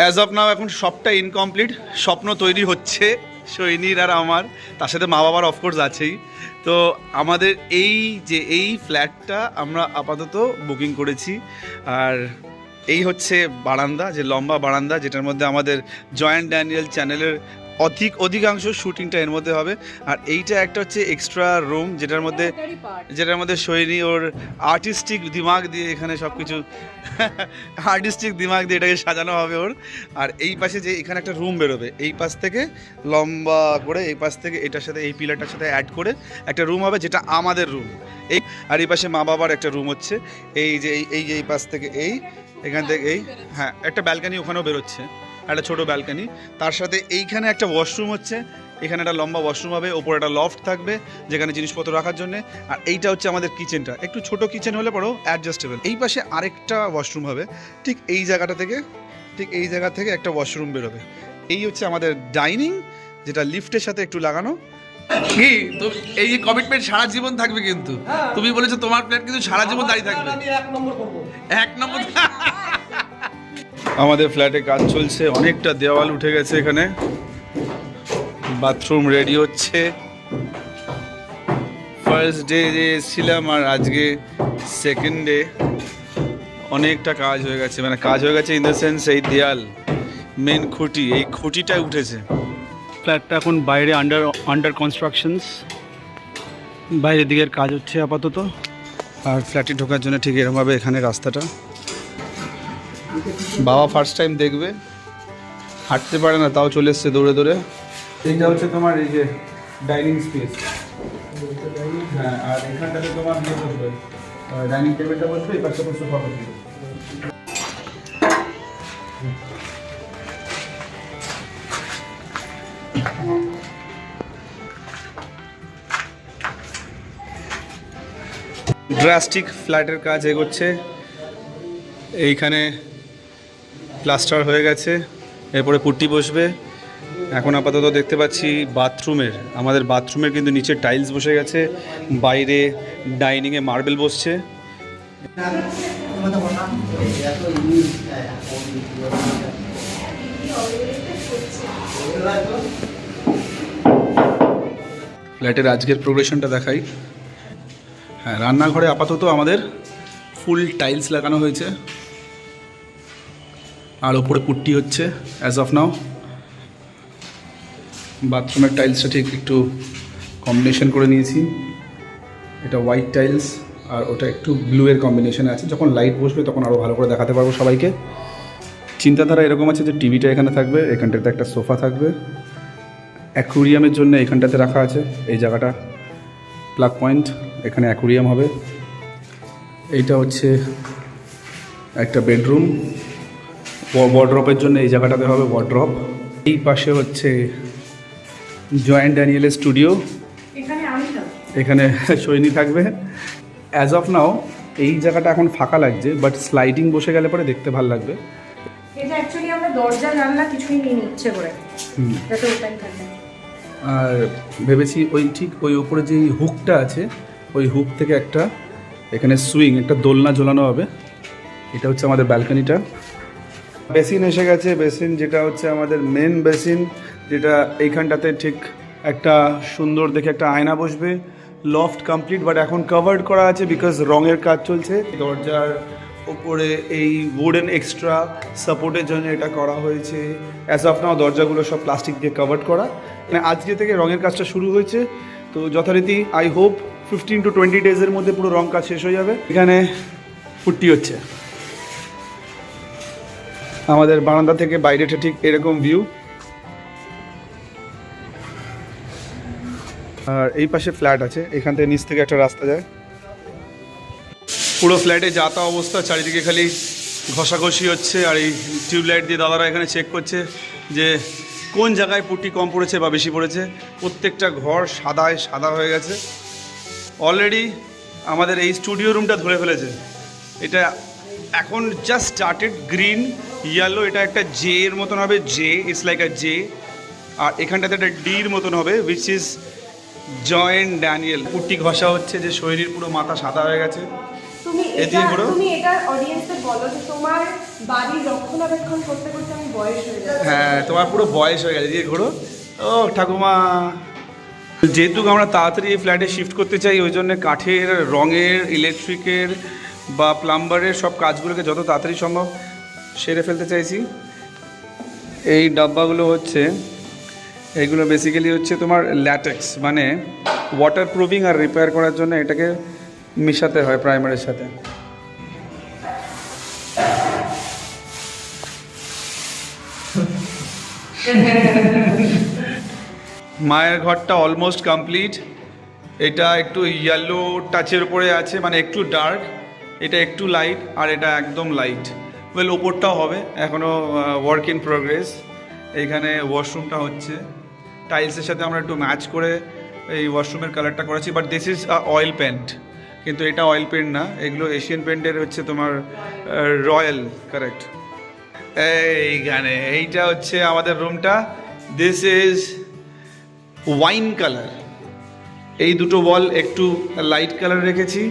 As of নাও এখন সবটা incomplete স্বপ্ন তৈরি হচ্ছে সৈনির আর আমার, তার সাথে মা বাবার অফকোর্স আছেই। তো আমাদের এই যে এই ফ্ল্যাটটা আমরা আপাতত বুকিং করেছি, আর এই হচ্ছে বারান্দা, যে লম্বা বারান্দা, যেটার মধ্যে আমাদের জয়েন্ট ড্যানিয়েল চ্যানেলের অধিক অধিকাংশ শুটিংটা এর মধ্যে হবে। আর এইটা একটা হচ্ছে এক্সট্রা রুম যেটার মধ্যে যেটার মধ্যে সৈনী ওর আর্টিস্টিক দিমাগ দিয়ে এখানে সব কিছু আর্টিস্টিক দিমাগ দিয়ে এটাকে সাজানো হবে ওর। আর এই পাশে যে এখানে একটা রুম বেরোবে এই পাশ থেকে লম্বা করে এই পাশ থেকে এটার সাথে এই পিলারটার সাথে অ্যাড করে একটা রুম হবে যেটা আমাদের রুম এই আর এই পাশে মা বাবার একটা রুম হচ্ছে। এই যে এই এই যে এই পাশ থেকে এই এখান থেকে এই হ্যাঁ একটা ব্যালকানি ওখানেও বেরোচ্ছে। একটা ছোট ব্যালকানি তার সাথে এইখানে একটা ওয়াশরুম হচ্ছে। এখানে একটা লম্বা ওয়াশরুম হবে। ওপরে একটা লফট থাকবে যেখানে জিনিসপত্র রাখার জন্য। আর এইটা হচ্ছে আমাদের কিচেনটা একটু ছোট কিচেন হলে পরেও অ্যাডজাস্টেবল এই পাশে আরেকটা ওয়াশরুম হবে। ঠিক এই জায়গাটা থেকে ঠিক এই জায়গা থেকে একটা ওয়াশরুম বেরোবে। এই হচ্ছে আমাদের ডাইনিং যেটা লিফটের সাথে একটু লাগানো। কি? তুমি এই যে কমিটমেন্ট সারা জীবন থাকবে কিন্তু। তুমি বলেছ তোমার প্ল্যান কিন্তু সারা জীবন দাঁড়িয়ে থাকবে। এক নম্বর করব। এক নম্বর আমাদের ফ্ল্যাটে কাজ চলছে অনেকটা দেওয়াল উঠে গেছে এখানে। বাথরুম রেডি হচ্ছে। ফার্স্ট ডে যে এসেছিলাম আর আজকে সেকেন্ড ডে অনেকটা কাজ হয়ে গেছে মানে কাজ হয়ে গেছে ইন দ্য সেন্স এই দেয়াল মেন খুঁটি এই খুঁটিটাই উঠেছে। ফ্ল্যাটটা এখন বাইরে আন্ডার আন্ডার কনস্ট্রাকশনস বাইরের দিকের কাজ হচ্ছে আপাতত। আর ফ্ল্যাটে ঢোকার জন্য ঠিক এরকমভাবে এখানে রাস্তাটা। বাবা ফার্স্ট টাইম দেখবে। হাঁটতে পারে না তাও চলে এসছে দৌড়ে দৌড়ে। এইটা হচ্ছে তোমার এই যে ডাইনিং স্পেস হ্যাঁ আর এখানটাতে তোমার ইয়ে বসবে ডাইনিং টেবিলটা বসবে এই পাশে বসবে ড্রাস্টিক ফ্ল্যাটের কাজ এগোচ্ছে। এইখানে প্লাস্টার হয়ে গেছে, এরপরে পুট্টি বসবে। এখন আপাতত দেখতে পাচ্ছি বাথরুমের, আমাদের বাথরুমের কিন্তু নিচে টাইলস বসে গেছে, বাইরে ডাইনিংয়ে মার্বেল বসছে। ফ্ল্যাটের আজকের প্রোগ্রেশনটা দেখাই। হ্যাঁ রান্নাঘরে আপাতত আমাদের ফুল টাইলস লাগানো হয়েছে। আর ওপরে পুট্টি হচ্ছে অ্যাজ অফ নাও বাথরুমের টাইলসটা ঠিক একটু কম্বিনেশন করে নিয়েছি। এটা হোয়াইট টাইলস আর ওটা একটু ব্লু এর কম্বিনেশনে আছে। যখন লাইট বসবে তখন আরও ভালো করে দেখাতে পারব সবাইকে। চিন্তাধারা এরকম আছে যে টিভিটা এখানে থাকবে, এখানটাতে একটা সোফা থাকবে। অ্যাকুরিয়ামের জন্য এখানটাতে রাখা আছে, এই জায়গাটা। প্লাগ পয়েন্ট এখানে অ্যাকুরিয়াম হবে। এইটা হচ্ছে একটা বেডরুম ওয়ার্ড্রপের জন্য এই জায়গাটাতে হবে ওয়ার্ড্রপ এই পাশে হচ্ছে জয়েন্ট ড্যানিয়েলের স্টুডিও এখানে সৈনী থাকবে। অ্যাজ অফ নাও এই জায়গাটা এখন ফাঁকা লাগছে বাট স্লাইডিং বসে গেলে পরে দেখতে ভালো লাগবে। এটা অ্যাকচুয়ালি আমরা দরজা জানলা কিছুই নিয়ে নিচ্ছে করে। যাতে ওপেন থাকে। আর ভেবেছি ওই ঠিক ওই ওপরে যে হুকটা আছে ওই হুক থেকে একটা এখানে সুইং একটা দোলনা ঝোলানো হবে। এটা হচ্ছে আমাদের ব্যালকনিটা বেসিন এসে গেছে। বেসিন যেটা হচ্ছে আমাদের মেন বেসিন, যেটা এইখানটাতে ঠিক একটা সুন্দর দেখে একটা আয়না বসবে। লফট কমপ্লিট বাট এখন কভার্ড করা আছে বিকজ রঙের কাজ চলছে। দরজার ওপরে এই উডেন এক্সট্রা সাপোর্টের জন্য এটা করা হয়েছে। অ্যাজ অফ নাও দরজাগুলো সব প্লাস্টিক দিয়ে কভার্ড করা। মানে আজকে থেকে রঙের কাজটা শুরু হয়েছে। তো যথারীতি I hope fifteen to twenty ডেজের মধ্যে পুরো রং কাজ শেষ হয়ে যাবে। এখানে ফুটটি হচ্ছে। আমাদের বারান্দা থেকে বাইরেটা ঠিক এরকম ভিউ আর এই পাশে ফ্ল্যাট আছে, এখান থেকে নিচ থেকে একটা রাস্তা যায়। পুরো ফ্ল্যাটে যাতা অবস্থা, চারিদিকে খালি ঘষাঘষি হচ্ছে আর এই টিউবলাইট দিয়ে দাদারা এখানে চেক করছে যে কোন জায়গায় পুটি কম পড়েছে বা বেশি পড়েছে। প্রত্যেকটা ঘর সাদায় সাদা হয়ে গেছে। অলরেডি আমাদের এই স্টুডিও রুমটা ধরে ফেলেছে। এটা এখন জাস্ট স্টার্টেড গ্রিন ইয়েলো এটা একটা জে এর মতন হবে J it's like a J আর এখানটাতে একটা ডির মতন হবে which is joint Daniel putty ঘষা হচ্ছে যে শরীরের পুরো মাথা সাদা হয়ে গেছে। তুমি এটা। তুমি এটা অডিয়েন্সকে বলো যে তোমার বাড়ির রক্ষণাবেক্ষণ করতে করতে আমি বয়স হ্যাঁ তোমার পুরো বয়স হয়ে গেছে দিয়ে ঘোরো। ও ঠাকুমা। যেহেতু আমরা তাড়াতাড়ি এই ফ্ল্যাটে শিফট করতে চাই ওই জন্য কাঠের রঙের ইলেকট্রিকের বা প্লাম্বারের সব কাজগুলোকে যত তাড়াতাড়ি সম্ভব সেরে ফেলতে চাইছি। এই ডাব্বাগুলো হচ্ছে, এইগুলো বেসিক্যালি হচ্ছে তোমার ল্যাটেক্স মানে ওয়াটার প্রুফিং আর রিপেয়ার করার জন্য এটাকে মিশাতে হয় প্রাইমারের সাথে। মায়ের ঘরটা অলমোস্ট কমপ্লিট এটা একটু ইয়েলো টাচের উপরে আছে মানে একটু ডার্ক এটা একটু লাইট আর এটা একদম লাইট ওয়েল ওপরটাও হবে। এখনও ওয়ার্ক ইন প্রোগ্রেস এইখানে ওয়াশরুমটা হচ্ছে। টাইলসের সাথে আমরা একটু ম্যাচ করে এই ওয়াশরুমের কালারটা করেছি but this is oil paint কিন্তু এটা অয়েল পেন্ট না। এগুলো এশিয়ান পেন্টের হচ্ছে তোমার রয়্যাল কারেক্ট এইখানে, এইটা হচ্ছে আমাদের রুমটা দিস ইজ ওয়াইন কালার এই দুটো বল একটু লাইট কালার রেখেছি।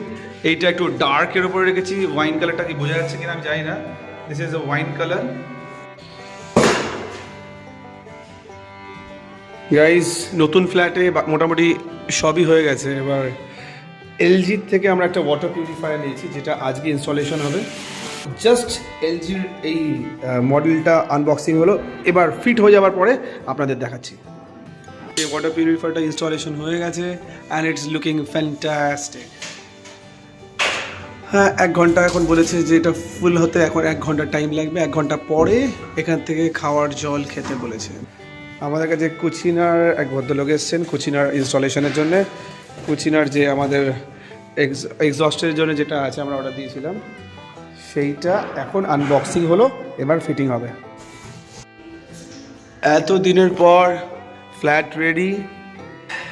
এইটা একটু ডার্কের উপরে রেখেছি। ওয়াইন কালারটা কি বোঝা যাচ্ছে কিনা আমি জানি না। This is a wine colour guys নতুন ফ্ল্যাটে মোটামুটি সবই হয়ে গেছে। এবার এলজির থেকে আমরা একটা ওয়াটার পিউরিফায়ার নিয়েছি যেটা আজকে ইনস্টলেশন হবে। জাস্ট এলজির এই মডেলটা আনবক্সিং হলো। এবার ফিট হয়ে যাওয়ার পরে আপনাদের দেখাচ্ছি। ওয়াটার পিউরিফায়ারটা ইনস্টলেশন হয়ে গেছে অ্যান্ড ইটস লুকিং ফ্যান্টাস্টিক হ্যাঁ এক ঘণ্টা এখন বলেছে যে এটা ফুল হতে এখন এক ঘণ্টা টাইম লাগবে। এক ঘণ্টা পরে এখান থেকে খাওয়ার জল খেতে বলেছে। আমাদের কাছে কুচিনার এক ভদ্রলোক এসছেন কুচিনার ইনস্টলেশনের জন্য। কুচিনার যে আমাদের এক্সস্টের জন্য যেটা আছে আমরা অর্ডার দিয়েছিলাম সেইটা এখন আনবক্সিং হলো এবার ফিটিং হবে। এত দিনের পর ফ্ল্যাট রেডি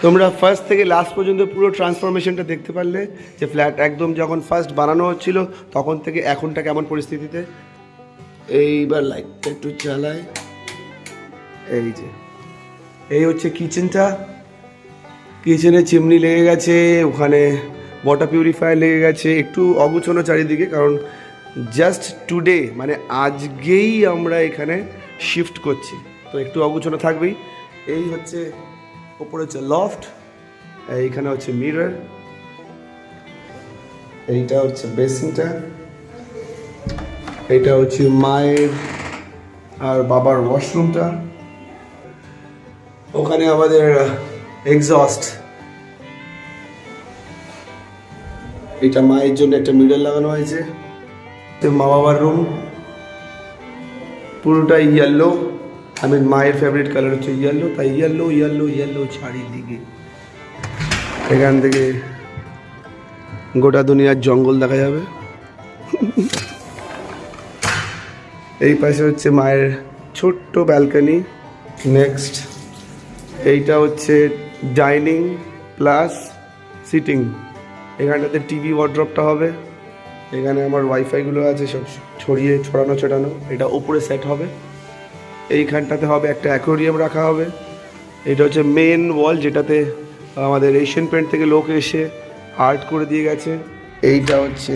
তোমরা ফার্স্ট থেকে লাস্ট পর্যন্ত পুরো ট্রান্সফরমেশনটা দেখতে পারলে যে ফ্ল্যাট একদম যখন ফার্স্ট বানানো হচ্ছিল, তখন থেকে এখনটা কেমন পরিস্থিতিতে? এইবার লাইটটা একটু চালাই এই যে। এই হচ্ছে কিচেনটা কিচেনে চিমনি লেগে গেছে, ওখানে ওয়াটার পিউরিফায়ার লেগে গেছে, একটু অগুছানো চারিদিকে, কারণ জাস্ট টুডে মানে আজকেই আমরা এখানে শিফট করছি। তো একটু অগুছানো থাকবেই। এই হচ্ছে ওপরে হচ্ছে লফট এইখানে হচ্ছে মিরর এইটা হচ্ছে বেসিনটা এইটা হচ্ছে মায়ের আর বাবার ওয়াশরুমটা ওখানে আমাদের এক্সস্ট এটা মায়ের জন্য একটা মিডল লাগানো হয়েছে, মা বাবার রুম পুরোটাই ইয়েলো আই মিন মায়ের ফেভারিট কালার হচ্ছে ইয়েলো তাই ইয়েলো ইয়েলো ইয়েলো চারিদিকে। এখান থেকে গোটা দুনিয়ার জঙ্গল দেখা যাবে। এই পাশে হচ্ছে মায়ের ছোট্ট ব্যালকনি নেক্সট এইটা হচ্ছে ডাইনিং প্লাস সিটিং এখানটাতে টিভি ওয়ার্ড্রপটা হবে। এখানে আমার ওয়াইফাইগুলো আছে, সব ছড়িয়ে, ছড়ানো ছড়ানো। এটা ওপরে সেট হবে। এইখানটাতে হবে, একটা অ্যাকোরিয়াম রাখা হবে। এটা হচ্ছে মেন ওয়াল যেটাতে আমাদের এশিয়ান পেন্ট থেকে লোক এসে আর্ট করে দিয়ে গেছে। এইটা হচ্ছে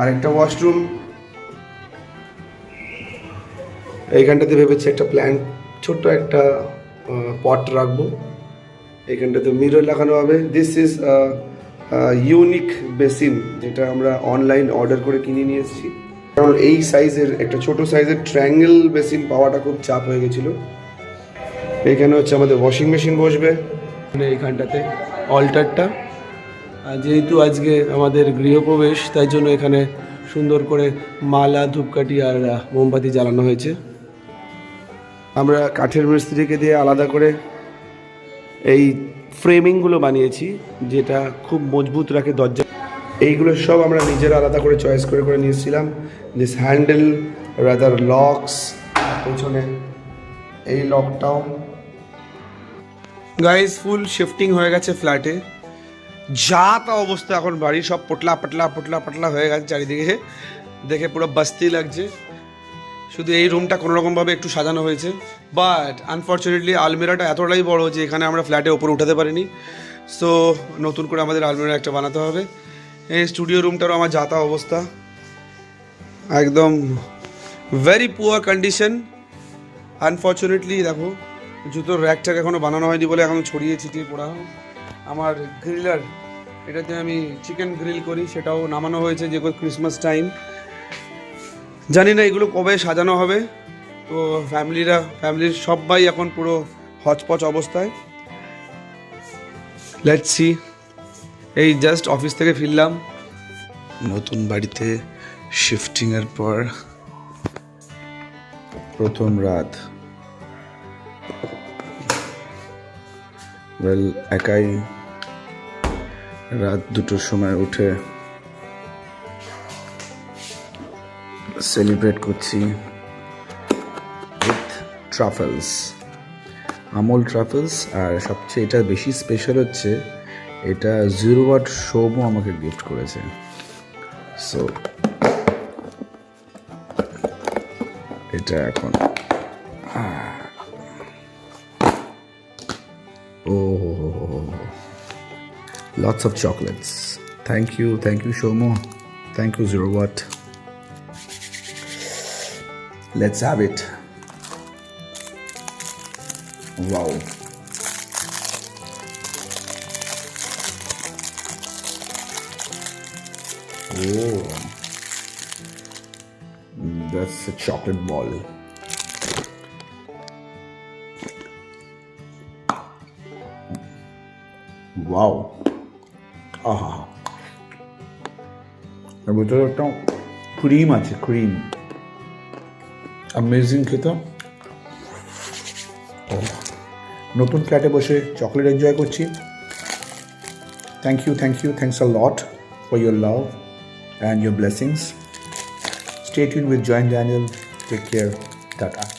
আরেকটা ওয়াশরুম এইখানটাতে ভেবেছি একটা প্ল্যান্ট ছোট্ট একটা পট রাখব। এইখানটাতে মিরর লাগানো হবে। দিস ইজ ইউনিক বেসিন যেটা আমরা অনলাইন অর্ডার করে কিনে নিয়ে এসেছি। কারণ এই সাইজের একটা ছোট সাইজের ট্রায়াঙ্গেল বেসিন পাওয়াটা খুব চাপ হয়ে গেছিল। এখানে হচ্ছে আমাদের ওয়াশিং মেশিন বসবে। মানে এইখানটাতে অল্টারটা। আর যেহেতু আজকে আমাদের গৃহপ্রবেশ তাই জন্য এখানে সুন্দর করে মালা ধূপকাঠি আর মোমবাতি জ্বালানো হয়েছে। আমরা কাঠের মিস্ত্রিকে দিয়ে আলাদা করে এই ফ্রেমিংগুলো বানিয়েছি যেটা খুব মজবুত রাখে দরজা এইগুলো সব আমরা নিজেরা আলাদা করে চয়েস করে করে নিয়েছিলাম। দিস হ্যান্ডেল রাদার লকস পেছনে এই লকটাও গাইজ ফুল শিফটিং হয়ে গেছে ফ্ল্যাটে যা তা অবস্থা এখন বাড়ি, সব পটলা পটলা পটলা পটলা হয়ে গেছে চারিদিকে। দেখে পুরো বস্তি লাগছে। শুধু এই রুমটা কোনো রকমভাবে একটু সাজানো হয়েছে। বাট আনফর্চুনেটলি আলমিরাটা এতটাই বড় যে এখানে আমরা ফ্ল্যাটে ওপরে উঠাতে পারিনি। সো নতুন করে আমাদের আলমিরা একটা বানাতে হবে। এই স্টুডিও রুমটারও আমার যাতা অবস্থা। একদম ভেরি পুয়ার কন্ডিশন আনফর্চুনেটলি দেখো, জুতোর র্যাকটাকে এখনও বানানো হয়নি বলে এখন ছড়িয়ে ছিটিয়ে পড়া আমার গ্রিলার এটাতে আমি চিকেন গ্রিল করি, সেটাও নামানো হয়েছে যে ক্রিসমাস টাইম জানি না এগুলো কবে সাজানো হবে। তো ফ্যামিলিরা ফ্যামিলির সবাই এখন পুরো হচপচ অবস্থায়। লেটস এই জাস্ট অফিস থেকে ফিরলাম। নতুন বাড়িতে শিফটিংয়ের পর প্রথম রাত। ওয়েল একাই রাত দুটোর সময় উঠে সেলিব্রেট করছি উইথ ট্রাফেলস আমল ট্রাফেলস আর সবচেয়ে এটা বেশি স্পেশাল হচ্ছে এটা জিরো ওয়াট শোমও আমাকে গিফট করেছে। সো এটা এখন। ও lots of chocolates thank you thank you Shomo thank you zero watt let's have it Wow. Oh. That's a chocolate ball. Wow. আহা এর ভিতরে একটা ক্রিম আছে ক্রিম অ্যামেজিং খেতে নতুন ফ্ল্যাটে বসে চকলেট এনজয় করছি thank you thank you thanks a lot for your love and your blessings. Stay tuned with Join Daniel. Take care. Tata.